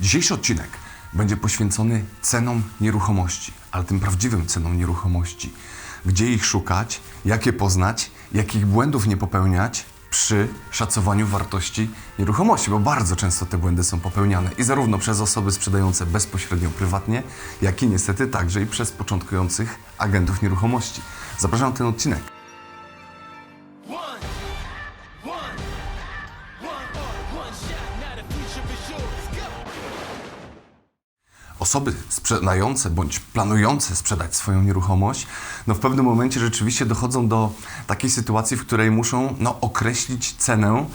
Dzisiejszy odcinek będzie poświęcony cenom nieruchomości, ale tym prawdziwym cenom nieruchomości. Gdzie ich szukać, jak je poznać, jakich błędów nie popełniać przy szacowaniu wartości nieruchomości, bo bardzo często te błędy są popełniane i zarówno przez osoby sprzedające bezpośrednio prywatnie, jak i niestety także i przez początkujących agentów nieruchomości. Zapraszam na ten odcinek. Osoby sprzedające bądź planujące sprzedać swoją nieruchomość, no w pewnym momencie rzeczywiście dochodzą do takiej sytuacji, w której muszą no, określić cenę,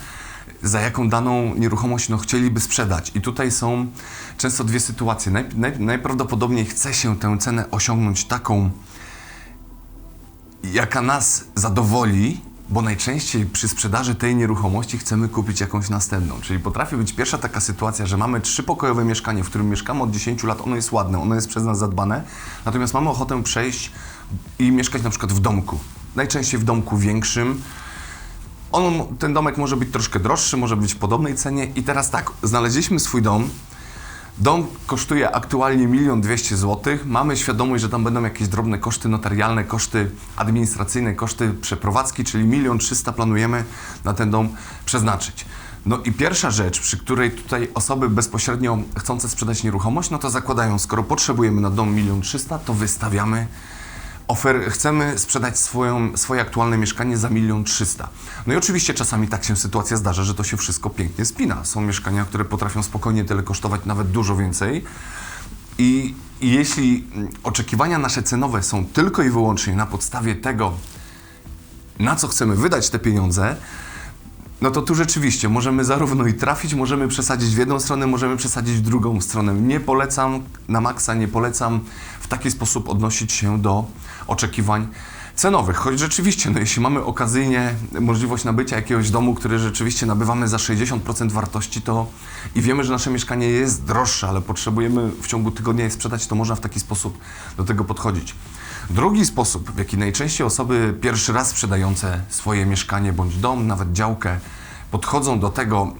za jaką daną nieruchomość no, chcieliby sprzedać. I tutaj są często dwie sytuacje. Naj, naj, najprawdopodobniej chce się tę cenę osiągnąć taką, jaka nas zadowoli, bo najczęściej przy sprzedaży tej nieruchomości chcemy kupić jakąś następną. Czyli potrafi być pierwsza taka sytuacja, że mamy trzypokojowe mieszkanie, w którym mieszkamy od 10 lat, ono jest ładne, ono jest przez nas zadbane, natomiast mamy ochotę przejść i mieszkać na przykład w domku. Najczęściej w domku większym. On, ten domek może być troszkę droższy, może być w podobnej cenie i teraz tak, znaleźliśmy swój dom, Dom kosztuje aktualnie 1 200 zł. Mamy świadomość, że tam będą jakieś drobne koszty notarialne, koszty administracyjne, koszty przeprowadzki, czyli 1 300 planujemy na ten dom przeznaczyć. No i pierwsza rzecz, przy której tutaj osoby bezpośrednio chcące sprzedać nieruchomość, no to zakładają, skoro potrzebujemy na dom 1 300 to wystawiamy ofer, chcemy sprzedać swoją, swoje aktualne mieszkanie za milion trzysta. No i oczywiście czasami tak się sytuacja zdarza, że to się wszystko pięknie spina. Są mieszkania, które potrafią spokojnie tyle kosztować, nawet dużo więcej. I, jeśli mm, oczekiwania nasze cenowe są tylko i wyłącznie na podstawie tego, na co chcemy wydać te pieniądze, no to tu rzeczywiście możemy zarówno i trafić, możemy przesadzić w jedną stronę, możemy przesadzić w drugą stronę. Nie polecam na maksa, nie polecam w taki sposób odnosić się do oczekiwań cenowych. Choć rzeczywiście, no jeśli mamy okazyjnie możliwość nabycia jakiegoś domu, który rzeczywiście nabywamy za 60% wartości, to i wiemy, że nasze mieszkanie jest droższe, ale potrzebujemy w ciągu tygodnia je sprzedać, to można w taki sposób do tego podchodzić. Drugi sposób, w jaki najczęściej osoby pierwszy raz sprzedające swoje mieszkanie bądź dom, nawet działkę, podchodzą do tego,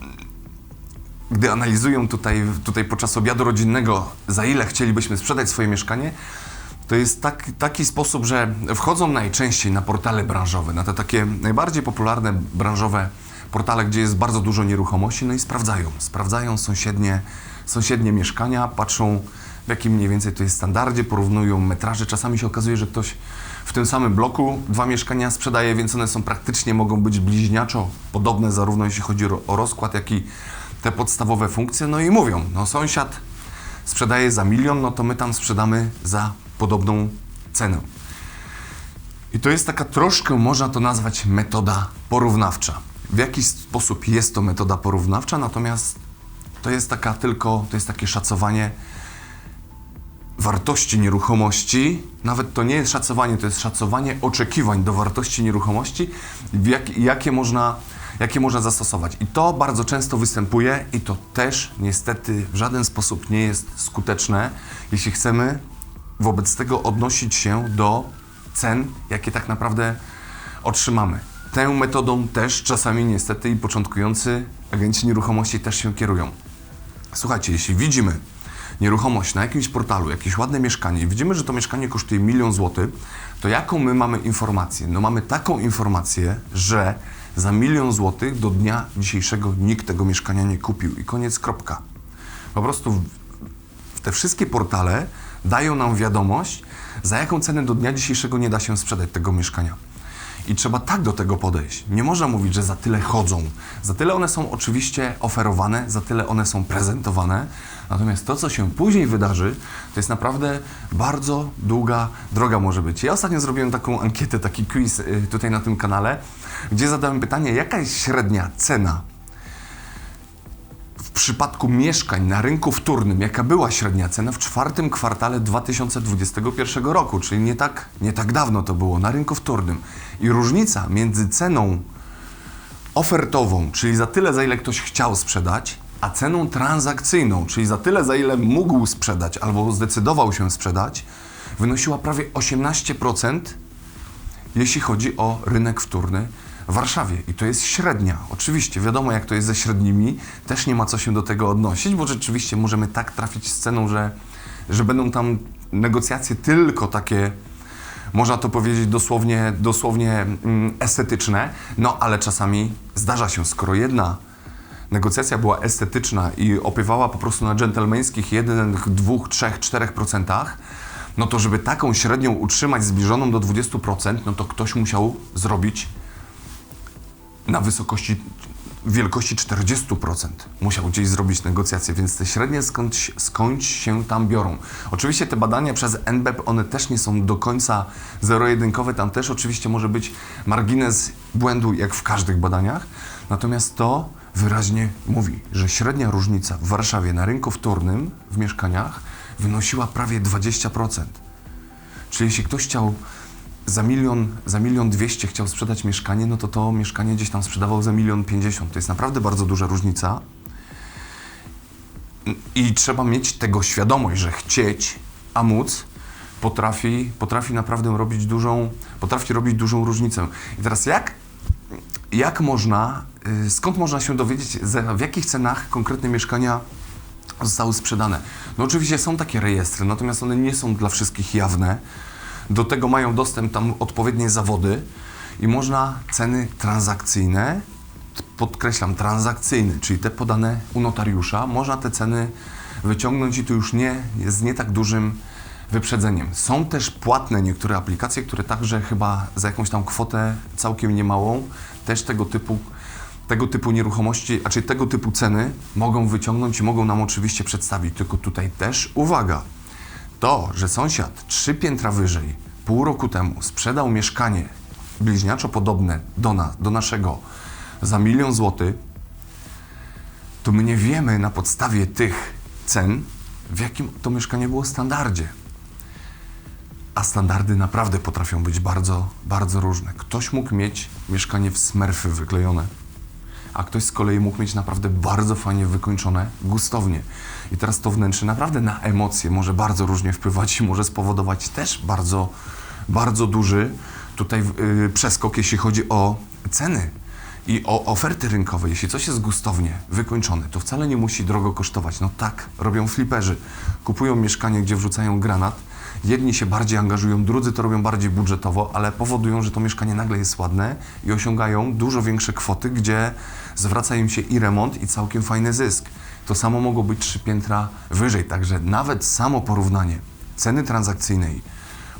gdy analizują tutaj, tutaj podczas obiadu rodzinnego, za ile chcielibyśmy sprzedać swoje mieszkanie, to jest tak, taki sposób, że wchodzą najczęściej na portale branżowe, na te takie najbardziej popularne branżowe portale, gdzie jest bardzo dużo nieruchomości, no i sprawdzają. Sprawdzają sąsiednie, sąsiednie mieszkania, patrzą w jakim mniej więcej to jest standardzie, porównują metraże. Czasami się okazuje, że ktoś w tym samym bloku dwa mieszkania sprzedaje, więc one są praktycznie, mogą być bliźniaczo podobne, zarówno jeśli chodzi o- rozkład, jak i te podstawowe funkcje. No i mówią, no sąsiad sprzedaje za milion, no to my tam sprzedamy za podobną cenę. I to jest taka troszkę, można to nazwać metoda porównawcza. W jaki sposób jest to metoda porównawcza, natomiast to jest taka tylko, to jest takie szacowanie wartości nieruchomości. Nawet to nie jest szacowanie, to jest szacowanie oczekiwań do wartości nieruchomości, jak, jakie, można, jakie można zastosować. I to bardzo często występuje i to też niestety w żaden sposób nie jest skuteczne, jeśli chcemy wobec tego odnosić się do cen, jakie tak naprawdę otrzymamy. Tą metodą też czasami niestety i początkujący agenci nieruchomości też się kierują. Słuchajcie, jeśli widzimy nieruchomość na jakimś portalu, jakieś ładne mieszkanie i widzimy, że to mieszkanie kosztuje milion złotych, to jaką my mamy informację? No mamy taką informację, że za milion złotych do dnia dzisiejszego nikt tego mieszkania nie kupił i koniec, kropka. Po prostu te wszystkie portale dają nam wiadomość, za jaką cenę do dnia dzisiejszego nie da się sprzedać tego mieszkania. I trzeba tak do tego podejść. Nie można mówić, że za tyle chodzą. Za tyle one są oczywiście oferowane, za tyle one są prezentowane. Natomiast to, co się później wydarzy, to jest naprawdę bardzo długa droga może być. Ja ostatnio zrobiłem taką ankietę, taki quiz y, tutaj na tym kanale, gdzie zadałem pytanie, jaka jest średnia cena przypadku mieszkań na rynku wtórnym, jaka była średnia cena w czwartym kwartale 2021 roku, czyli nie tak, nie tak dawno to było, na rynku wtórnym. I różnica między ceną ofertową, czyli za tyle, za ile ktoś chciał sprzedać, a ceną transakcyjną, czyli za tyle, za ile mógł sprzedać albo zdecydował się sprzedać, wynosiła prawie 18%, jeśli chodzi o rynek wtórny w Warszawie. I to jest średnia. Oczywiście, wiadomo jak to jest ze średnimi, też nie ma co się do tego odnosić, bo rzeczywiście możemy tak trafić z ceną, że, że będą tam negocjacje tylko takie, można to powiedzieć dosłownie, dosłownie mm, estetyczne, no ale czasami zdarza się, skoro jedna negocjacja była estetyczna i opiewała po prostu na dżentelmeńskich 1, 2, 3, 4%, no to żeby taką średnią utrzymać zbliżoną do 20%, no to ktoś musiał zrobić na wysokości wielkości 40% musiał gdzieś zrobić negocjacje, więc te średnie skąd, skąd się tam biorą. Oczywiście te badania przez NBEP, one też nie są do końca zero-jedynkowe, tam też oczywiście może być margines błędu jak w każdych badaniach, natomiast to wyraźnie mówi, że średnia różnica w Warszawie na rynku wtórnym w mieszkaniach wynosiła prawie 20%. Czyli jeśli ktoś chciał za milion, za milion dwieście chciał sprzedać mieszkanie, no to to mieszkanie gdzieś tam sprzedawał za milion pięćdziesiąt. To jest naprawdę bardzo duża różnica. I trzeba mieć tego świadomość, że chcieć, a móc potrafi, potrafi naprawdę robić dużą, potrafi robić dużą różnicę. I teraz jak, jak można, y, skąd można się dowiedzieć, w jakich cenach konkretne mieszkania zostały sprzedane. No oczywiście są takie rejestry, natomiast one nie są dla wszystkich jawne. Do tego mają dostęp tam odpowiednie zawody i można ceny transakcyjne, podkreślam transakcyjne, czyli te podane u notariusza, można te ceny wyciągnąć i to już nie jest z nie tak dużym wyprzedzeniem. Są też płatne niektóre aplikacje, które także chyba za jakąś tam kwotę całkiem niemałą też tego typu tego typu nieruchomości, a czyli tego typu ceny mogą wyciągnąć i mogą nam oczywiście przedstawić. Tylko tutaj też uwaga, to, że sąsiad trzy piętra wyżej pół roku temu sprzedał mieszkanie bliźniaczo podobne do, na, do naszego za milion złotych, to my nie wiemy na podstawie tych cen, w jakim to mieszkanie było standardzie. A standardy naprawdę potrafią być bardzo, bardzo różne. Ktoś mógł mieć mieszkanie w smerfy wyklejone, a ktoś z kolei mógł mieć naprawdę bardzo fajnie wykończone gustownie. I teraz to wnętrze naprawdę na emocje może bardzo różnie wpływać i może spowodować też bardzo, bardzo duży tutaj yy, przeskok, jeśli chodzi o ceny i o oferty rynkowe. Jeśli coś jest gustownie wykończone, to wcale nie musi drogo kosztować. No tak, robią fliperzy. Kupują mieszkanie, gdzie wrzucają granat. Jedni się bardziej angażują, drudzy to robią bardziej budżetowo, ale powodują, że to mieszkanie nagle jest ładne i osiągają dużo większe kwoty, gdzie zwraca im się i remont, i całkiem fajny zysk. To samo mogło być trzy piętra wyżej, także nawet samo porównanie ceny transakcyjnej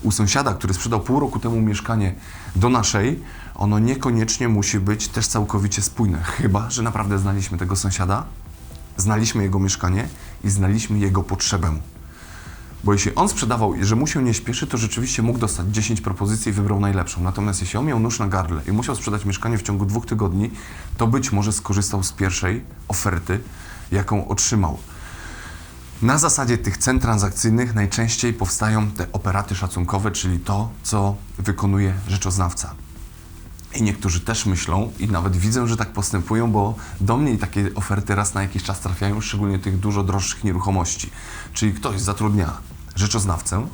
u sąsiada, który sprzedał pół roku temu mieszkanie do naszej, ono niekoniecznie musi być też całkowicie spójne. Chyba, że naprawdę znaliśmy tego sąsiada, znaliśmy jego mieszkanie i znaliśmy jego potrzebę. Bo jeśli on sprzedawał, że mu się nie śpieszy, to rzeczywiście mógł dostać 10 propozycji i wybrał najlepszą. Natomiast jeśli on miał nóż na gardle i musiał sprzedać mieszkanie w ciągu dwóch tygodni, to być może skorzystał z pierwszej oferty, jaką otrzymał. Na zasadzie tych cen transakcyjnych najczęściej powstają te operaty szacunkowe, czyli to, co wykonuje rzeczoznawca. I niektórzy też myślą, i nawet widzę, że tak postępują, bo do mnie takie oferty raz na jakiś czas trafiają, szczególnie tych dużo droższych nieruchomości. Czyli ktoś zatrudnia rzeczoznawcę,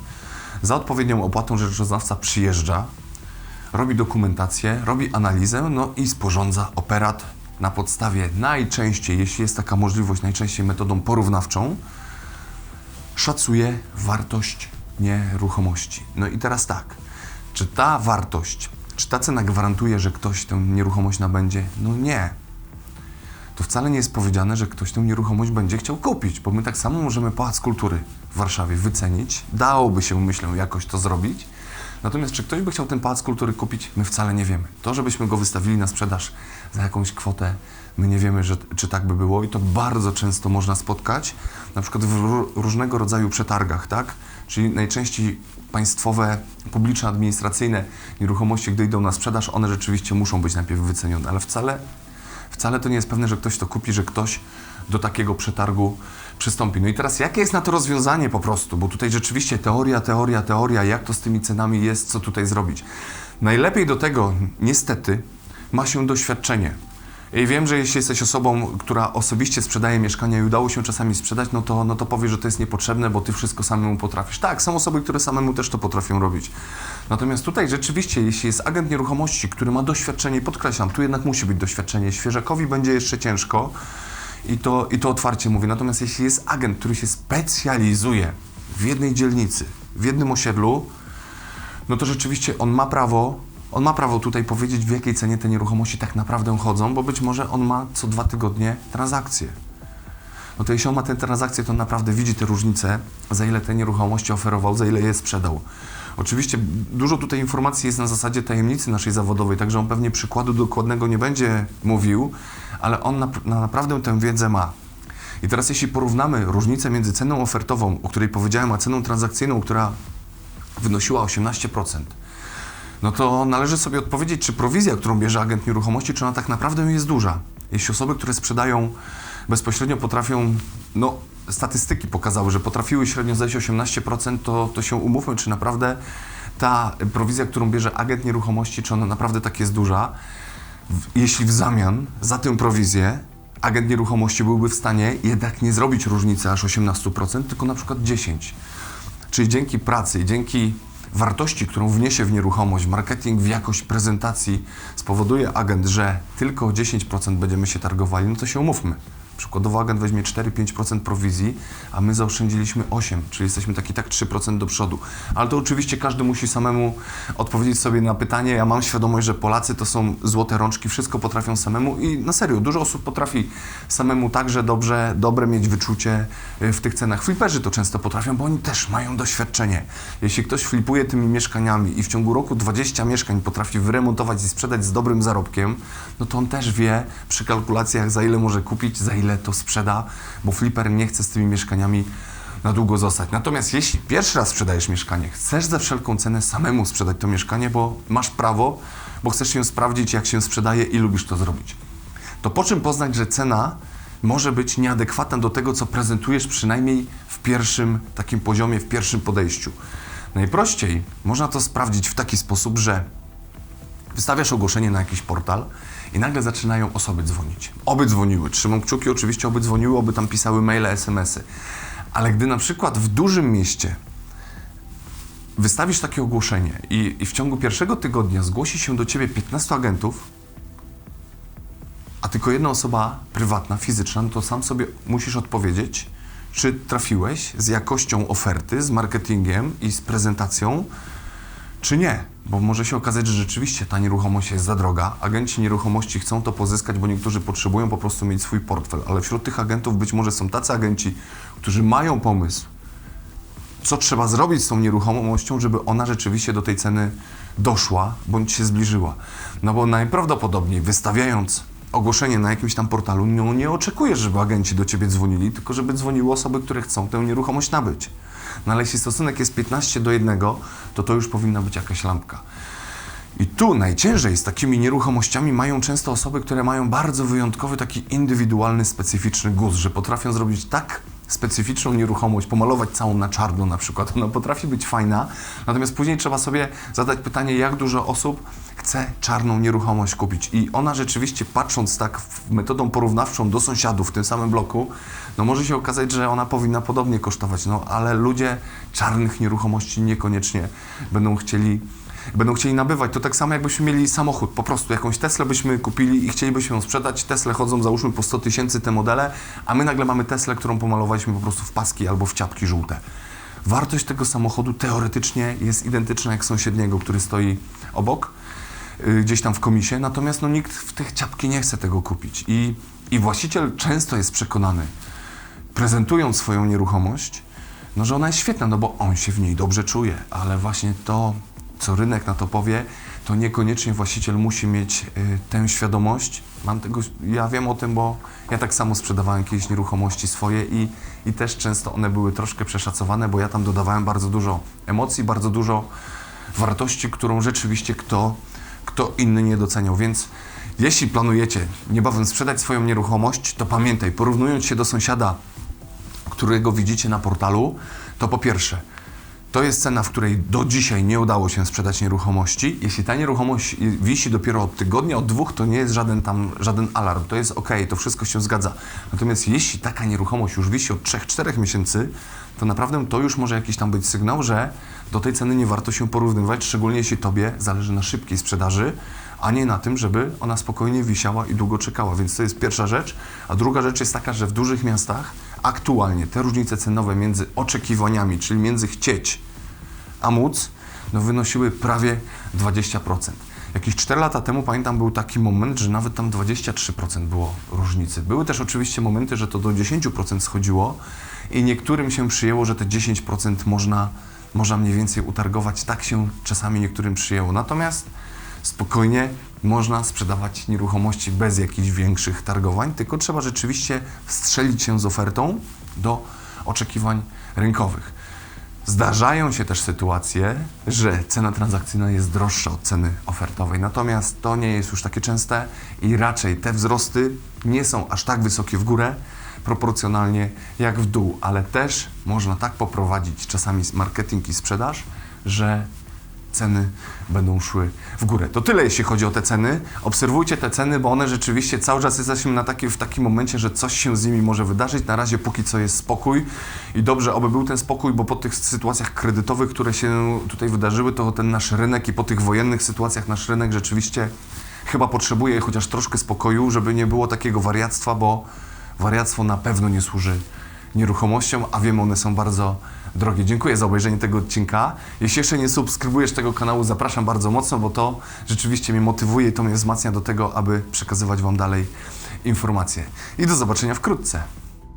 za odpowiednią opłatą rzeczoznawca przyjeżdża, robi dokumentację, robi analizę, no i sporządza operat na podstawie najczęściej, jeśli jest taka możliwość, najczęściej metodą porównawczą, szacuje wartość nieruchomości. No i teraz tak, czy ta wartość, czy ta cena gwarantuje, że ktoś tę nieruchomość nabędzie? No nie. To wcale nie jest powiedziane, że ktoś tę nieruchomość będzie chciał kupić, bo my tak samo możemy Pałac Kultury w Warszawie wycenić. Dałoby się, myślę, jakoś to zrobić. Natomiast czy ktoś by chciał ten Pałac Kultury kupić, my wcale nie wiemy. To, żebyśmy go wystawili na sprzedaż za jakąś kwotę, my nie wiemy, że, czy tak by było i to bardzo często można spotkać, na przykład w ró- różnego rodzaju przetargach, tak? Czyli najczęściej państwowe, publiczne, administracyjne nieruchomości, gdy idą na sprzedaż, one rzeczywiście muszą być najpierw wycenione, ale wcale Wcale to nie jest pewne, że ktoś to kupi, że ktoś do takiego przetargu przystąpi. No i teraz jakie jest na to rozwiązanie po prostu? Bo tutaj rzeczywiście teoria, teoria, teoria, jak to z tymi cenami jest, co tutaj zrobić. Najlepiej do tego, niestety, ma się doświadczenie. I wiem, że jeśli jesteś osobą, która osobiście sprzedaje mieszkania i udało się czasami sprzedać, no to, no to powie, że to jest niepotrzebne, bo ty wszystko samemu potrafisz. Tak, są osoby, które samemu też to potrafią robić. Natomiast tutaj rzeczywiście, jeśli jest agent nieruchomości, który ma doświadczenie, podkreślam, tu jednak musi być doświadczenie, świeżakowi będzie jeszcze ciężko i to, i to otwarcie mówię. Natomiast jeśli jest agent, który się specjalizuje w jednej dzielnicy, w jednym osiedlu, no to rzeczywiście on ma prawo, on ma prawo tutaj powiedzieć, w jakiej cenie te nieruchomości tak naprawdę chodzą, bo być może on ma co dwa tygodnie transakcje. No to jeśli on ma tę transakcję, to naprawdę widzi te różnice, za ile te nieruchomości oferował, za ile je sprzedał. Oczywiście dużo tutaj informacji jest na zasadzie tajemnicy naszej zawodowej, także on pewnie przykładu dokładnego nie będzie mówił, ale on na, na naprawdę tę wiedzę ma. I teraz jeśli porównamy różnicę między ceną ofertową, o której powiedziałem, a ceną transakcyjną, która wynosiła 18%, no to należy sobie odpowiedzieć, czy prowizja, którą bierze agent nieruchomości, czy ona tak naprawdę jest duża. Jeśli osoby, które sprzedają bezpośrednio potrafią, no statystyki pokazały, że potrafiły średnio zejść 18%, to, to się umówmy, czy naprawdę ta prowizja, którą bierze agent nieruchomości, czy ona naprawdę tak jest duża. Jeśli w zamian za tę prowizję agent nieruchomości byłby w stanie jednak nie zrobić różnicy aż 18%, tylko na przykład 10%. Czyli dzięki pracy i dzięki wartości, którą wniesie w nieruchomość, marketing, w jakość prezentacji spowoduje agent, że tylko o 10% będziemy się targowali, no to się umówmy. Przykładowo agent weźmie 4-5% prowizji, a my zaoszczędziliśmy 8%, czyli jesteśmy taki tak 3% do przodu. Ale to oczywiście każdy musi samemu odpowiedzieć sobie na pytanie. Ja mam świadomość, że Polacy to są złote rączki, wszystko potrafią samemu i na serio, dużo osób potrafi samemu także dobrze, dobre mieć wyczucie y, w tych cenach. Fliperzy to często potrafią, bo oni też mają doświadczenie. Jeśli ktoś flipuje tymi mieszkaniami i w ciągu roku 20 mieszkań potrafi wyremontować i sprzedać z dobrym zarobkiem, no to on też wie przy kalkulacjach za ile może kupić, za ile to sprzeda, bo fliper nie chce z tymi mieszkaniami na długo zostać. Natomiast jeśli pierwszy raz sprzedajesz mieszkanie, chcesz za wszelką cenę samemu sprzedać to mieszkanie, bo masz prawo, bo chcesz się sprawdzić, jak się sprzedaje i lubisz to zrobić. To po czym poznać, że cena może być nieadekwatna do tego, co prezentujesz przynajmniej w pierwszym takim poziomie, w pierwszym podejściu? Najprościej można to sprawdzić w taki sposób, że wystawiasz ogłoszenie na jakiś portal i nagle zaczynają osoby dzwonić. Oby dzwoniły, trzymam kciuki, oczywiście oby dzwoniły, oby tam pisały maile, smsy. Ale gdy na przykład w dużym mieście wystawisz takie ogłoszenie i, i w ciągu pierwszego tygodnia zgłosi się do ciebie 15 agentów, a tylko jedna osoba prywatna, fizyczna, no to sam sobie musisz odpowiedzieć, czy trafiłeś z jakością oferty, z marketingiem i z prezentacją, czy nie. Bo może się okazać, że rzeczywiście ta nieruchomość jest za droga. Agenci nieruchomości chcą to pozyskać, bo niektórzy potrzebują po prostu mieć swój portfel, ale wśród tych agentów być może są tacy agenci, którzy mają pomysł, co trzeba zrobić z tą nieruchomością, żeby ona rzeczywiście do tej ceny doszła bądź się zbliżyła. No bo najprawdopodobniej wystawiając ogłoszenie na jakimś tam portalu, no nie oczekujesz, żeby agenci do ciebie dzwonili, tylko żeby dzwoniły osoby, które chcą tę nieruchomość nabyć. No ale jeśli stosunek jest 15 do 1, to to już powinna być jakaś lampka. I tu najciężej z takimi nieruchomościami mają często osoby, które mają bardzo wyjątkowy, taki indywidualny, specyficzny gust, że potrafią zrobić tak specyficzną nieruchomość, pomalować całą na czarno na przykład. Ona potrafi być fajna, natomiast później trzeba sobie zadać pytanie, jak dużo osób chce czarną nieruchomość kupić. I ona rzeczywiście, patrząc tak metodą porównawczą do sąsiadów w tym samym bloku, no może się okazać, że ona powinna podobnie kosztować. No ale ludzie czarnych nieruchomości niekoniecznie będą chcieli będą chcieli nabywać. To tak samo jakbyśmy mieli samochód, po prostu jakąś Teslę byśmy kupili i chcielibyśmy ją sprzedać. Tesle chodzą załóżmy po 100 tysięcy te modele, a my nagle mamy Teslę, którą pomalowaliśmy po prostu w paski albo w ciapki żółte. Wartość tego samochodu teoretycznie jest identyczna jak sąsiedniego, który stoi obok, y, gdzieś tam w komisie, natomiast no, nikt w tych ciapki nie chce tego kupić. I, I właściciel często jest przekonany, prezentując swoją nieruchomość, no że ona jest świetna, no bo on się w niej dobrze czuje, ale właśnie to, co rynek na to powie, to niekoniecznie właściciel musi mieć y, tę świadomość. Mam tego, ja wiem o tym, bo ja tak samo sprzedawałem kiedyś nieruchomości swoje i, i też często one były troszkę przeszacowane, bo ja tam dodawałem bardzo dużo emocji, bardzo dużo wartości, którą rzeczywiście kto, kto inny nie doceniał. Więc jeśli planujecie niebawem sprzedać swoją nieruchomość, to pamiętaj, porównując się do sąsiada, którego widzicie na portalu, to po pierwsze, To jest cena, w której do dzisiaj nie udało się sprzedać nieruchomości. Jeśli ta nieruchomość wisi dopiero od tygodnia, od dwóch, to nie jest żaden tam, żaden alarm. To jest ok, to wszystko się zgadza. Natomiast jeśli taka nieruchomość już wisi od 3-4 miesięcy, to naprawdę to już może jakiś tam być sygnał, że do tej ceny nie warto się porównywać, szczególnie jeśli tobie zależy na szybkiej sprzedaży, a nie na tym, żeby ona spokojnie wisiała i długo czekała. Więc to jest pierwsza rzecz. A druga rzecz jest taka, że w dużych miastach aktualnie te różnice cenowe między oczekiwaniami, czyli między chcieć a móc, no wynosiły prawie 20%. Jakieś 4 lata temu pamiętam był taki moment, że nawet tam 23% było różnicy. Były też oczywiście momenty, że to do 10% schodziło i niektórym się przyjęło, że te 10% można, można mniej więcej utargować. Tak się czasami niektórym przyjęło. Natomiast spokojnie można sprzedawać nieruchomości bez jakichś większych targowań, tylko trzeba rzeczywiście wstrzelić się z ofertą do oczekiwań rynkowych. Zdarzają się też sytuacje, że cena transakcyjna jest droższa od ceny ofertowej, natomiast to nie jest już takie częste i raczej te wzrosty nie są aż tak wysokie w górę proporcjonalnie jak w dół, ale też można tak poprowadzić czasami marketing i sprzedaż, że ceny będą szły w górę. To tyle, jeśli chodzi o te ceny. Obserwujcie te ceny, bo one rzeczywiście cały czas jesteśmy na taki, w takim momencie, że coś się z nimi może wydarzyć. Na razie póki co jest spokój i dobrze, oby był ten spokój, bo po tych sytuacjach kredytowych, które się tutaj wydarzyły, to ten nasz rynek i po tych wojennych sytuacjach nasz rynek rzeczywiście chyba potrzebuje chociaż troszkę spokoju, żeby nie było takiego wariactwa, bo wariactwo na pewno nie służy nieruchomościom, a wiemy, one są bardzo drogie. Dziękuję za obejrzenie tego odcinka. Jeśli jeszcze nie subskrybujesz tego kanału, zapraszam bardzo mocno, bo to rzeczywiście mnie motywuje i to mnie wzmacnia do tego, aby przekazywać Wam dalej informacje. I do zobaczenia wkrótce.